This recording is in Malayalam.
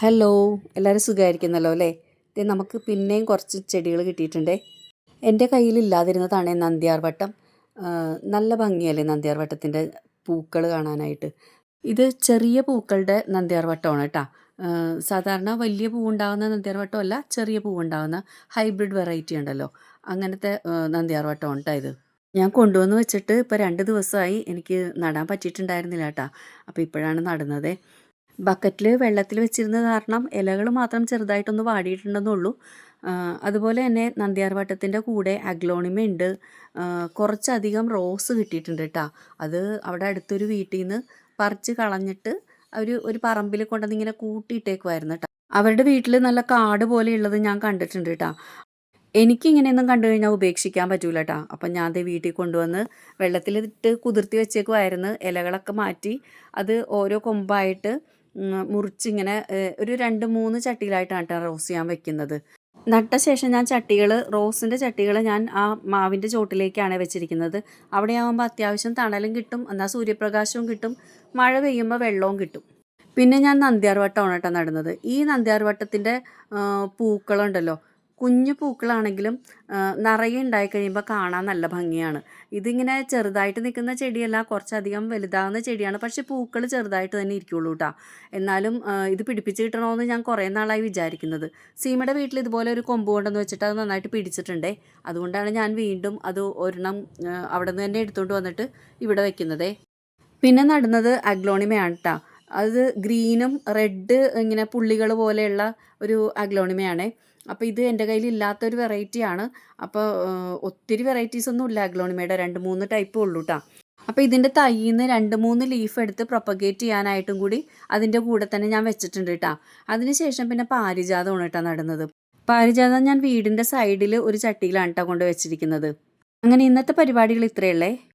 ഹലോ എല്ലാവരും സുഖമായിരിക്കുന്നല്ലോ അല്ലേ? ഇത് നമുക്ക് പിന്നെയും കുറച്ച് ചെടികൾ കിട്ടിയിട്ടുണ്ട്. എന്റെ കയ്യിലില്ലാതിരുന്നതാണ് നന്ദ്യാർവട്ടം നല്ല ഭംഗിയല്ലേ നന്ദ്യാർവട്ടത്തിന്റെ പൂക്കൾ കാണാനായിട്ട്? ഇത് ചെറിയ പൂക്കളുടെ നന്ദ്യാർവട്ടമാണ് കേട്ടോ. സാധാരണ വലിയ പൂവുണ്ടാകുന്ന നന്ദ്യാർവട്ടമല്ല ചെറിയ പൂവുണ്ടാകുന്ന ഹൈബ്രിഡ് വെറൈറ്റി ഉണ്ടല്ലോ. അങ്ങനത്തെ നന്ദ്യാർവട്ടമാണ് കേട്ടോ ഇത്. ഞാൻ കൊണ്ടുവന്ന് വെച്ചിട്ട് ഇപ്പോൾ രണ്ട് ദിവസമായി എനിക്ക് നടാൻ പറ്റിയിട്ടുണ്ടായിരുന്നില്ല കേട്ടോ. അപ്പോൾ ഇപ്പോഴാണ് നടുന്നത്. ബക്കറ്റിൽ വെള്ളത്തിൽ വെച്ചിരുന്ന കാരണം ഇലകൾ മാത്രം ചെറുതായിട്ടൊന്ന് വാടിയിട്ടുണ്ടെന്നുള്ളൂ. അതുപോലെ തന്നെ നന്ദ്യാർവട്ടത്തിന്റെ കൂടെ അഗ്ലോണിമ ഉണ്ട്. കുറച്ചധികം റോസ് കിട്ടിയിട്ടുണ്ട് കേട്ടോ അത് അവിടെ അടുത്തൊരു വീട്ടിൽ നിന്ന് പറിച്ച് കളഞ്ഞിട്ട് ഒരു ഒരു പറമ്പിൽ കൊണ്ടുവന്ന് ഇങ്ങനെ കൂട്ടിയിട്ടേക്കുമായിരുന്നു കേട്ടോ അവരുടെ വീട്ടിൽ നല്ല കാട് പോലെയുള്ളത് ഞാൻ കണ്ടിട്ടുണ്ട് കേട്ടോ എനിക്കിങ്ങനെയൊന്നും കണ്ടു കഴിഞ്ഞാൽ ഉപേക്ഷിക്കാൻ പറ്റൂല കേട്ടോ അപ്പം ഞാൻ അത് വീട്ടിൽ കൊണ്ടുവന്ന് വെള്ളത്തിലിട്ട് കുതിർത്തി വെച്ചേക്കുമായിരുന്നു ഇലകളൊക്കെ മാറ്റി അത് ഓരോ കൊമ്പായിട്ട് മുറിച്ചിങ്ങനെ ഒരു രണ്ട് മൂന്ന് ചട്ടിയിലായിട്ടാണ് കേട്ടോ റോസ് ചെയ്യാൻ വെക്കുന്നത്. നട്ട ശേഷം ഞാൻ ചട്ടികൾ റോസിന്റെ ചട്ടികൾ ഞാൻ ആ മാവിന്റെ ചോട്ടിലേക്കാണ് വെച്ചിരിക്കുന്നത്. അവിടെ ആകുമ്പോൾ അത്യാവശ്യം തണലും കിട്ടും എന്നാൽ സൂര്യപ്രകാശവും കിട്ടും മഴ പെയ്യുമ്പോൾ വെള്ളവും കിട്ടും. പിന്നെ ഞാൻ നന്ദ്യാർവട്ടമാണ് കേട്ടോ നടുന്നത്. ഈ നന്ദ്യാർവട്ടത്തിന്റെ പൂക്കളുണ്ടല്ലോ കുഞ്ഞു പൂക്കളാണെങ്കിലും നിറയെ ഉണ്ടായി കഴിയുമ്പോൾ കാണാൻ നല്ല ഭംഗിയാണ്. ഇതിങ്ങനെ ചെറുതായിട്ട് നിൽക്കുന്ന ചെടിയല്ല കുറച്ചധികം വലുതാകുന്ന ചെടിയാണ്. പക്ഷെ പൂക്കൾ ചെറുതായിട്ട് തന്നെ ഇരിക്കുള്ളൂ കേട്ടോ എന്നാലും ഇത് പിടിപ്പിച്ച് കിട്ടണമെന്ന് ഞാൻ കുറേ നാളായി വിചാരിക്കുന്നത്. സീമയുടെ വീട്ടിൽ ഇതുപോലെ ഒരു കൊമ്പ് കൊണ്ടെന്ന് വെച്ചിട്ട് അത് നന്നായിട്ട് പിടിച്ചിട്ടുണ്ടേ. അതുകൊണ്ടാണ് ഞാൻ വീണ്ടും അത് ഒരെണ്ണം അവിടെ നിന്ന് തന്നെ എടുത്തുകൊണ്ട് വന്നിട്ട് ഇവിടെ വെക്കുന്നതേ. പിന്നെ നടുന്നത് അഗ്ലോണിമയാണ് കേട്ടോ അത് ഗ്രീനും റെഡ് ഇങ്ങനെ പുള്ളികൾ പോലെയുള്ള ഒരു അഗ്ലോണിമയാണേ. അപ്പോൾ ഇത് എന്റെ കയ്യിൽ ഇല്ലാത്തൊരു വെറൈറ്റിയാണ് അപ്പോൾ ഒത്തിരി വെറൈറ്റീസ് ഒന്നും ഇല്ല അഗ്ലോണിമയുടെ. രണ്ട് മൂന്ന് ടൈപ്പേ ഉള്ളൂ കേട്ടോ അപ്പോൾ ഇതിന്റെ തൈയിൽ രണ്ട് മൂന്ന് ലീഫ് എടുത്ത് പ്രൊപ്പഗേറ്റ് ചെയ്യാനായിട്ടും കൂടി അതിന്റെ കൂടെ തന്നെ ഞാൻ വെച്ചിട്ടുണ്ട് കേട്ടോ അതിനുശേഷം പിന്നെ പാരിജാതമാണ് കേട്ടോ നടുന്നത്. പാരിജാതം ഞാൻ വീടിന്റെ സൈഡിൽ ഒരു ചട്ടിയിലാണ് കേട്ടോ കൊണ്ട് വെച്ചിരിക്കുന്നത്. അങ്ങനെ ഇന്നത്തെ പരിപാടികൾ ഇത്രയല്ലേ